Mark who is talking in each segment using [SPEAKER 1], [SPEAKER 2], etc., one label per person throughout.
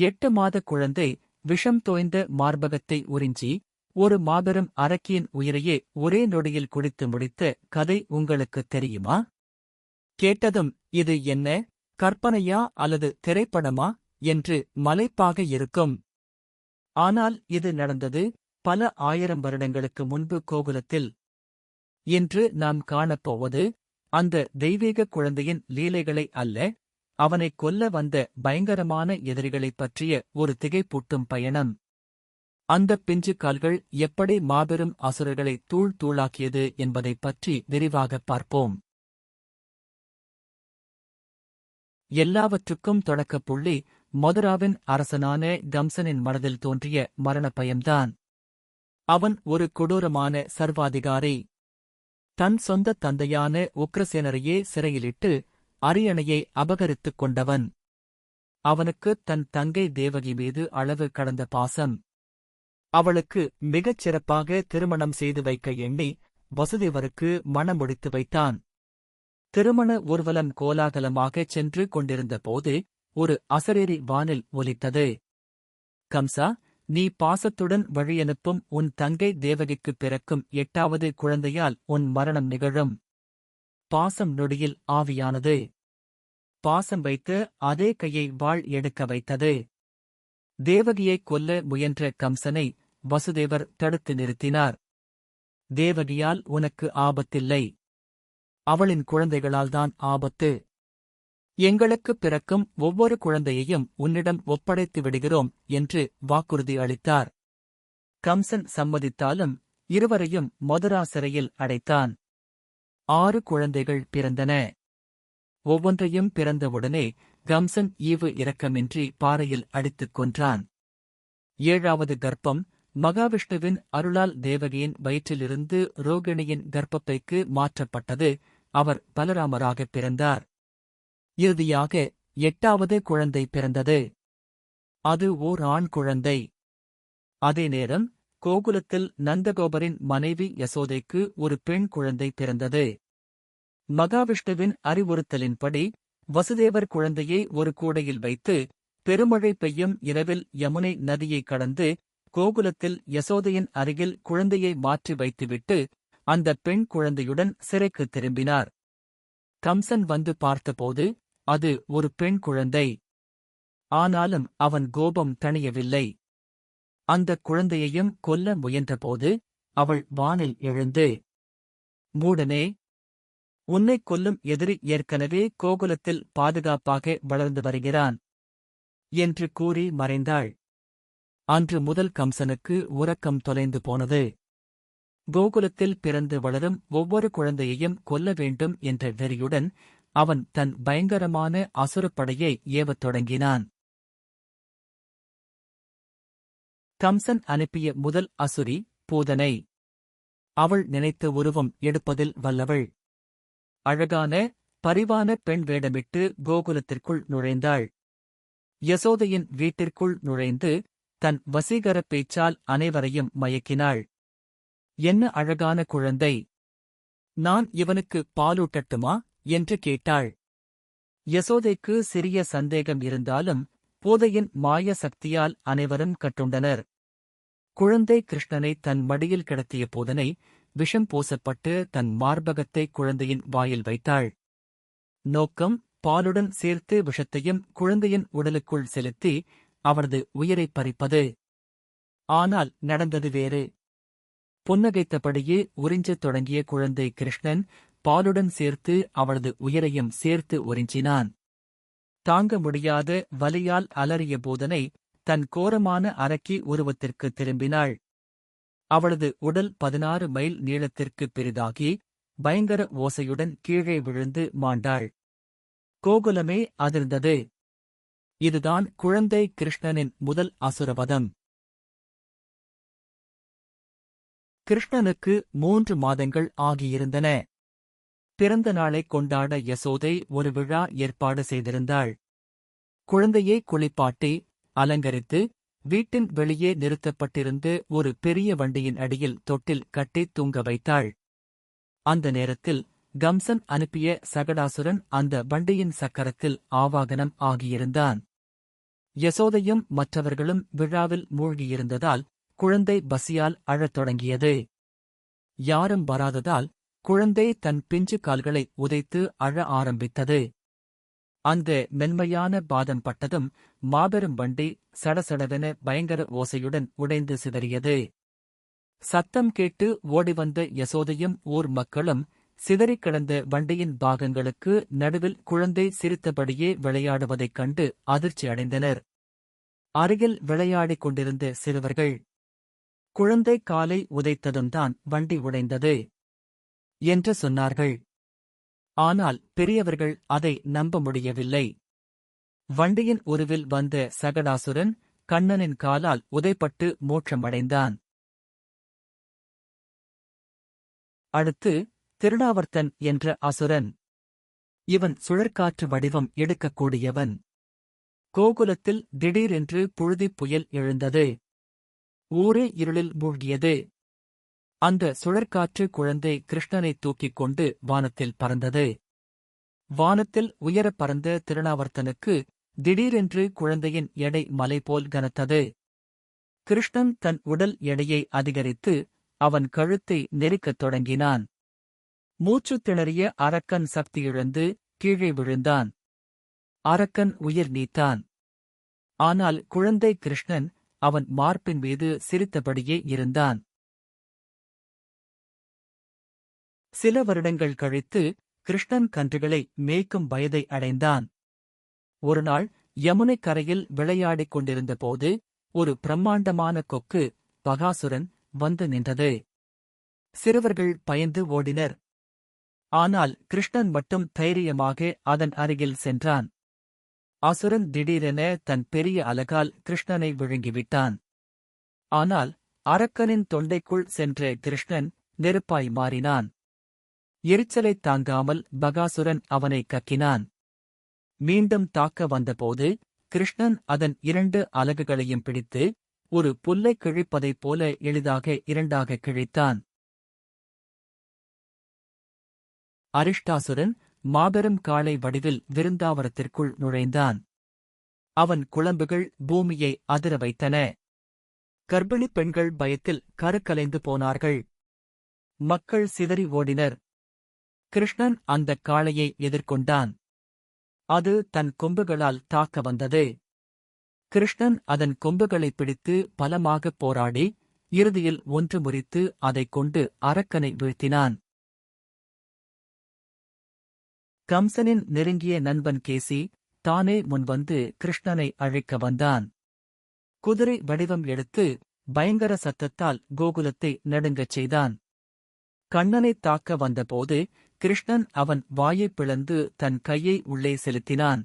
[SPEAKER 1] எட்டு மாத குழந்தை விஷம் தோய்ந்த மார்பகத்தை உறிஞ்சி ஒரு மாபெரும் அரக்கியின் உயிரையே ஒரே நொடியில் குடித்து முடித்த கதை உங்களுக்குத் தெரியுமா? கேட்டதும் இது என்ன கற்பனையா அல்லது திரைப்படமா என்று மலைப்பாக இருக்கும். ஆனால் இது நடந்தது பல ஆயிரம் வருடங்களுக்கு முன்பு கோகுலத்தில். இன்று நாம் காணப்போவது அந்த தெய்வீக குழந்தையின் லீலைகளை அல்ல அவனைக் கொல்ல வந்த பயங்கரமான எதிரிகளைப் பற்றிய ஒரு திகைப்பூட்டும் பயணம். அந்தப் பிஞ்சு கால்கள் எப்படி மாபெரும் அசுரர்களை தூள் தூளாக்கியது என்பதைப் பற்றி விரிவாகப் பார்ப்போம். எல்லாவற்றுக்கும் தொடக்கப் புள்ளி மதுராவின் அரசனான தம்சனின் மனதில் தோன்றிய மரணப் பயம்தான் அவன் ஒரு கொடூரமான சர்வாதிகாரி. தன் சொந்த தந்தையான உக்ரசேனரையே சிறையிலிட்டு அரியணையை அபகரித்துக் கொண்டவன். அவனுக்கு தன் தங்கை தேவகி மீது அளவு கடந்த பாசம். அவளுக்கு மிகச் சிறப்பாக திருமணம் செய்து வைக்க எண்ணி வசுதேவருக்கு மணமுடித்து வைத்தான். திருமண ஊர்வலம் கோலாகலமாகச் சென்று கொண்டிருந்த போது ஒரு அசரேரி வானில் ஒலித்தது. கம்சா நீ பாசத்துடன் வழியனுப்பும் உன் தங்கை தேவகிக்குப் பிறக்கும் எட்டாவது குழந்தையால் உன் மரணம் நிகழும். பாசம் நொடியில் ஆவியானது. பாசம் வைத்து அதே கையை வாழ் எடுக்க வைத்தது. தேவகியைக் கொல்ல முயன்ற கம்சனை வசுதேவர் தடுத்து நிறுத்தினார். தேவகியால் உனக்கு ஆபத்தில்லை. அவளின் குழந்தைகளால்தான் ஆபத்து. எங்களுக்குப் பிறக்கும் ஒவ்வொரு குழந்தையையும் உன்னிடம் ஒப்படைத்து விடுகிறோம் என்று வாக்குறுதி அளித்தார். கம்சன் சம்மதித்தாலும் இருவரையும் மதுரா சிறையில் அடைத்தான். ஆறு குழந்தைகள் பிறந்தன. ஒவ்வொன்றையும் பிறந்தவுடனே கம்சன் ஈவு இரக்கமின்றி பாறையில் அடித்துக் கொன்றான். ஏழாவது கர்ப்பம் மகாவிஷ்ணுவின் அருளால் தேவகியின் வயிற்றிலிருந்து ரோகிணியின் கர்ப்பப்பைக்கு மாற்றப்பட்டது அவர் பலராமராகப் பிறந்தார். இறுதியாக எட்டாவது குழந்தை பிறந்தது. அது ஓர் ஆண் குழந்தை. அதே நேரம் கோகுலத்தில் நந்தகோபரின் மனைவி யசோதைக்கு ஒரு பெண் குழந்தை பிறந்தது. மகாவிஷ்ணுவின் அறிவுறுத்தலின்படி வசுதேவர் குழந்தையை ஒரு கூடையில் வைத்து பெருமழை பெய்யும் இரவில் யமுனை நதியை கடந்து கோகுலத்தில் யசோதையின் அருகில் குழந்தையை மாற்றி வைத்துவிட்டு அந்த பெண் குழந்தையுடன் சிறைக்குத் திரும்பினார். கம்சன் வந்து பார்த்தபோது அது ஒரு பெண் குழந்தை. ஆனாலும் அவன் கோபம் தணியவில்லை. அந்தக் குழந்தையையும் கொல்ல முயன்றபோது அவள் வானில் எழுந்து மூடனே உன்னைக் கொல்லும் எதிரி ஏற்கனவே கோகுலத்தில் பாதுகாப்பாக வளர்ந்து வருகிறான் என்று கூறி மறைந்தாள். அன்று முதல் கம்சனுக்கு உறக்கம் தொலைந்து போனது. கோகுலத்தில் பிறந்து வளரும் ஒவ்வொரு குழந்தையையும் கொல்ல வேண்டும் என்ற வெறியுடன் அவன் தன் பயங்கரமான அசுரப்படையை ஏவத் தொடங்கினான். கம்சன் அனுப்பிய முதல் அசுரி பூதனை. அவள் நினைத்த உருவம் எடுப்பதில் வல்லவள். அழகான பரிவான பெண் வேடமிட்டு கோகுலத்திற்குள் நுழைந்தாள். யசோதையின் வீட்டிற்குள் நுழைந்து தன் வசீகரப் பேச்சால் அனைவரையும் மயக்கினாள். என்ன அழகான குழந்தை! நான் இவனுக்கு பாலூட்டட்டுமா? என்று கேட்டாள். யசோதைக்கு சிறிய சந்தேகம் இருந்தாலும் போதையின் மாய சக்தியால் அனைவரும் கட்டுண்டனர். குழந்தை கிருஷ்ணனை தன் மடியில் கிடத்திய போதனை விஷம் பூசப்பட்டு தன் மார்பகத்தை குழந்தையின் வாயில் வைத்தாள். நோக்கம் பாலுடன் சேர்த்து விஷத்தையும் குழந்தையின் உடலுக்குள் செலுத்தி அவரது உயிரைப் பறிப்பது. ஆனால் நடந்தது வேறு. புன்னகைத்தபடியே உறிஞ்சத் தொடங்கிய குழந்தை கிருஷ்ணன் பாலுடன் சேர்த்து அவளது உயிரையும் சேர்த்து உறிஞ்சினான். தாங்க முடியாத வலியால் அலறிய போதனை தன் கோரமான அரக்கி உருவத்திற்கு திரும்பினாள். அவளது உடல் பதினாறு மைல் நீளத்திற்கு பெரிதாகி பயங்கர ஓசையுடன் கீழே விழுந்து மாண்டாள். கோகுலமே அதிர்ந்தது. இதுதான் குழந்தை கிருஷ்ணனின் முதல் அசுரவதம். கிருஷ்ணனுக்கு மூன்று மாதங்கள் ஆகியிருந்தன. பிறந்த நாளை கொண்டாட யசோதை ஒரு விழா ஏற்பாடு செய்திருந்தாள். குழந்தையை குளிப்பாட்டி அலங்கரித்து வீட்டின் வெளியே நிறுத்தப்பட்டிருந்து ஒரு பெரிய வண்டியின் அடியில் தொட்டில் கட்டி தூங்க வைத்தாள். அந்த நேரத்தில் கம்சன் அனுப்பிய சகடாசுரன் அந்த வண்டியின் சக்கரத்தில் ஆவாகனம் ஆகியிருந்தான். யசோதையும் மற்றவர்களும் விழாவில் மூழ்கியிருந்ததால் குழந்தை பசியால் அழத் தொடங்கியது. யாரும் வராததால் குழந்தை தன் பிஞ்சு கால்களை உதைத்து அழ ஆரம்பித்தது. அந்த மென்மையான பாதம் பட்டதும் மாபெரும் வண்டி சடசடவென பயங்கர ஓசையுடன் உடைந்து சிதறியது. சத்தம் கேட்டு ஓடிவந்த யசோதையும் ஊர் மக்களும் சிதறிக் கிடந்த வண்டியின் பாகங்களுக்கு நடுவில் குழந்தை சிரித்தபடியே விளையாடுவதைக் கண்டு அதிர்ச்சி அடைந்தனர். அருகில் விளையாடிக் கொண்டிருந்த சிறுவர்கள். குழந்தை காலை உதைத்ததும் தான் வண்டி உடைந்தது. என்று சொன்னார்கள். ஆனால் பெரியவர்கள் அதை நம்ப முடியவில்லை. வண்டியின் உருவில் வந்த சகடாசுரன் கண்ணனின் காலால் உதைப்பட்டு மோட்சமடைந்தான். அடுத்து திருடாவர்த்தன் என்ற அசுரன். இவன் சுழற்காற்று வடிவம் எடுக்கக்கூடியவன். கோகுலத்தில் திடீரென்று புழுதிப் புயல் எழுந்தது. ஊரே இருளில் மூழ்கியது. அந்த சுழற்காற்று குழந்தை கிருஷ்ணனை தூக்கிக் கொண்டு வானத்தில் பறந்தது. வானத்தில் உயரப் பறந்த திருநாவர்த்தனுக்கு திடீரென்று குழந்தையின் எடை மலை போல் கனத்தது. கிருஷ்ணன் தன் உடல் எடையை அதிகரித்து அவன் கழுத்தை நெருக்கத் தொடங்கினான். மூச்சுத் திணறிய அரக்கன் சக்தியிழந்து கீழே விழுந்தான். அரக்கன் உயிர் நீத்தான். ஆனால் குழந்தை கிருஷ்ணன் அவன் மார்பின் மீது சிரித்தபடியே இருந்தான். சில வருடங்கள் கழித்து கிருஷ்ணன் கன்றுகளை மேய்க்கும் வயதை அடைந்தான். ஒருநாள் யமுனை கரையில் விளையாடிக் கொண்டிருந்தபோது ஒரு பிரம்மாண்டமான கொக்கு பகாசுரன் வந்து நின்றது. சிறுவர்கள் பயந்து ஓடினர். ஆனால் கிருஷ்ணன் மட்டும் தைரியமாக அதன் அருகில் சென்றான். அசுரன் திடீரென தன் பெரிய அலகால் கிருஷ்ணனை விழுங்கிவிட்டான். ஆனால் அரக்கனின் தொண்டைக்குள் சென்ற கிருஷ்ணன் நெருப்பாய் மாறினான். எரிச்சலைத் தாங்காமல் பகாசுரன் அவனை கக்கினான். மீண்டும் தாக்க வந்தபோது கிருஷ்ணன் அதன் இரண்டு அலகுகளையும் பிடித்து ஒரு புல்லை கிழிப்பதைப் போல எளிதாக இரண்டாக கிழித்தான். அரிஷ்டாசுரன் மாபெரும் காளை வடிவில் விருந்தாவரத்திற்குள் நுழைந்தான். அவன் குழம்புகள் பூமியை அதிர வைத்தன. கர்ப்பிணிப் பெண்கள் பயத்தில் கருக்கலைந்து போனார்கள். மக்கள் சிதறி ஓடினர். கிருஷ்ணன் அந்தக் காளையை எதிர்கொண்டான். அது தன் கொம்புகளால் தாக்க வந்தது. கிருஷ்ணன் அதன் கொம்புகளைப் பிடித்து பலமாகப் போராடி இறுதியில் ஒன்று முறித்து அதைக் கொண்டு அரக்கனை வீழ்த்தினான். கம்சனின் நெருங்கிய நண்பன் கேசி தானே முன்வந்து கிருஷ்ணனை அழைக்க வந்தான். குதிரை வடிவம் எடுத்து பயங்கர சத்தத்தால் கோகுலத்தை நடுங்கச் செய்தான். கண்ணனைத் தாக்க வந்தபோது கிருஷ்ணன் அவன் வாயைப் பிளந்து தன் கையை உள்ளே செலுத்தினான்.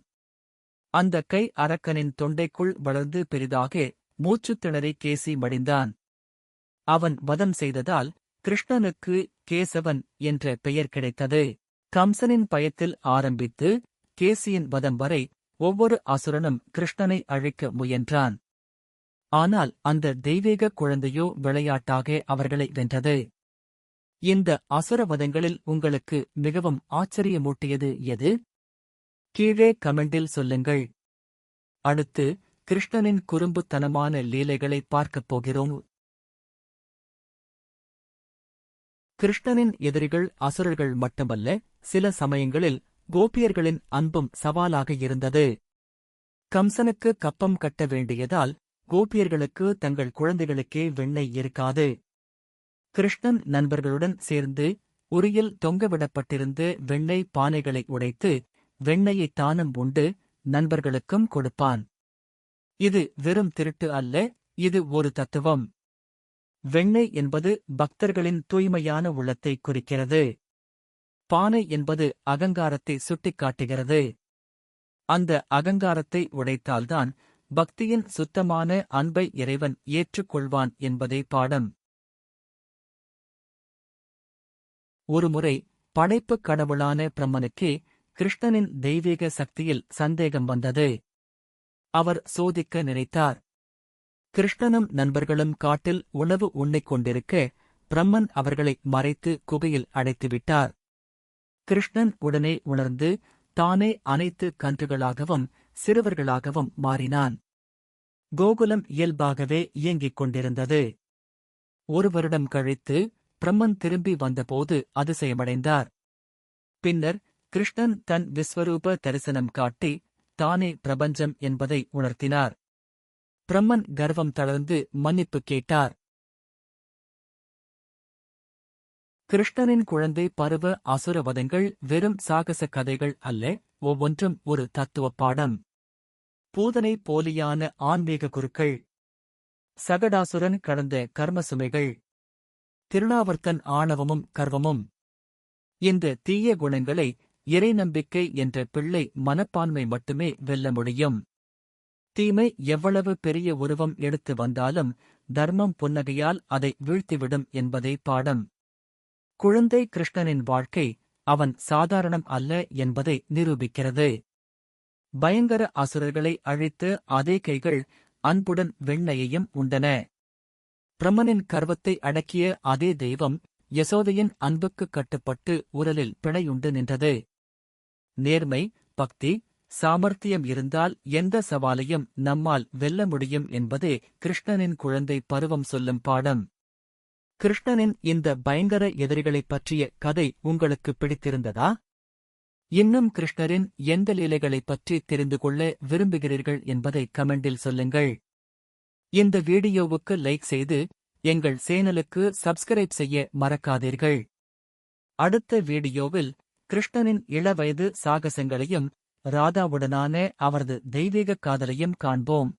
[SPEAKER 1] அந்த கை அரக்கனின் தொண்டைக்குள் வளர்ந்து பெரிதாக மூச்சுத் திணறி கேசி மடிந்தான். அவன் வதம் செய்ததால் கிருஷ்ணனுக்கு கேசவன் என்ற பெயர் கிடைத்தது. கம்சனின் பயத்தில் ஆரம்பித்து கேசியின் வதம் வரை ஒவ்வொரு அசுரனும் கிருஷ்ணனை அழைக்க முயன்றான். ஆனால் அந்த தெய்வீக குழந்தையோ விளையாட்டாக அவர்களை வென்றது. இந்த அசுரவதங்களில் உங்களுக்கு மிகவும் ஆச்சரியமூட்டியது எது? கீழே கமெண்டில் சொல்லுங்கள். அடுத்து கிருஷ்ணனின் குறும்புத்தனமான லீலைகளை பார்க்கப் போகிறோம். கிருஷ்ணனின் எதிரிகள் அசுரர்கள் மட்டுமல்ல சில சமயங்களில் கோபியர்களின் அன்பும் சவாலாக இருந்தது. கம்சனுக்கு கப்பம் கட்ட வேண்டியதால் கோபியர்களுக்கு தங்கள் குழந்தைகளுக்கே வெண்ணெய் இருக்காது. கிருஷ்ணன் நண்பர்களுடன் சேர்ந்து உரியில் தொங்கவிடப்பட்டிருந்த வெண்ணெய் பானைகளை உடைத்து வெண்ணெயை தானும் உண்டு நண்பர்களுக்கும் கொடுப்பான். இது வெறும் திருட்டு அல்ல இது ஒரு தத்துவம். வெண்ணெய் என்பது பக்தர்களின் தூய்மையான உள்ளத்தை குறிக்கிறது. பானை என்பது அகங்காரத்தை சுட்டிக்காட்டுகிறது. அந்த அகங்காரத்தை உடைத்தால்தான் பக்தியின் சுத்தமான அன்பை இறைவன் ஏற்றுக்கொள்வான் என்பதே பாடம். ஒருமுறை படைப்புக் கடவுளான பிரம்மனுக்கே கிருஷ்ணனின் தெய்வீக சக்தியில் சந்தேகம் வந்தது. அவர் சோதிக்க நினைத்தார். கிருஷ்ணனும் நண்பர்களும் காட்டில் உணவு உண்ணிக் கொண்டிருக்க பிரம்மன் அவர்களை மறைத்து குகையில் அடைத்துவிட்டார். கிருஷ்ணன் உடனே உணர்ந்து தானே அனைத்து கன்றுகளாகவும் சிறுவர்களாகவும் மாறினான். கோகுலம் இயல்பாகவே இயங்கிக் கொண்டிருந்தது. ஒரு வருடம் கழித்து பிரம்மன் திரும்பி வந்தபோது அதிசயமடைந்தார். பின்னர் கிருஷ்ணன் தன் விஸ்வரூப தரிசனம் காட்டி தானே பிரபஞ்சம் என்பதை உணர்த்தினார். பிரம்மன் கர்வம் தளர்ந்து மன்னிப்பு கேட்டார். கிருஷ்ணனின் குழந்தை பருவ அசுரவதங்கள் வெறும் சாகச கதைகள் அல்ல ஒவ்வொன்றும் ஒரு தத்துவப் பாடம். பூதனை போலியான ஆன்மீக குருக்கள். சகடாசுரன் கடந்த கர்ம சுமைகள் திருநாவர்த்தன் ஆணவமும் கர்வமும். இந்த தீய குணங்களை இறை நம்பிக்கை என்ற பிள்ளை மனப்பான்மை மட்டுமே வெல்ல முடியும். தீமை எவ்வளவு பெரிய உருவம் எடுத்து வந்தாலும் தர்மம் புன்னகையால் அதை வீழ்த்திவிடும் என்பதே பாடம். குழந்தை கிருஷ்ணனின் வாழ்க்கை அவன் சாதாரணம் அல்ல என்பதை நிரூபிக்கிறது. பயங்கர அசுரர்களை அழித்து அதே கைகள் அன்புடன் வெண்ணையையும் உண்டன. பிரம்மனின் கர்வத்தை அடக்கிய அதே தெய்வம் யசோதையின் அன்புக்கு கட்டுப்பட்டு உரலில் பிணையுண்டு நின்றது. நேர்மை பக்தி சாமர்த்தியம் இருந்தால் எந்த சவாலையும் நம்மால் வெல்ல முடியும் என்பதே கிருஷ்ணனின் குழந்தை பருவம் சொல்லும் பாடம். கிருஷ்ணனின் இந்த பயங்கர எதிரிகளைப் பற்றிய கதை உங்களுக்கு பிடித்திருந்ததா? இன்னும் கிருஷ்ணரின் எந்த லீலைகளைப் பற்றி தெரிந்து கொள்ள விரும்புகிறீர்கள் என்பதை கமெண்டில் சொல்லுங்கள். இந்த வீடியோவுக்கு லைக் செய்து எங்கள் சேனலுக்கு சப்ஸ்கிரைப் செய்ய மறக்காதீர்கள். அடுத்த வீடியோவில் கிருஷ்ணனின் இளவயது சாகசங்களையும் ராதாவுடனான அவரது தெய்வீக காதலையும் காண்போம்.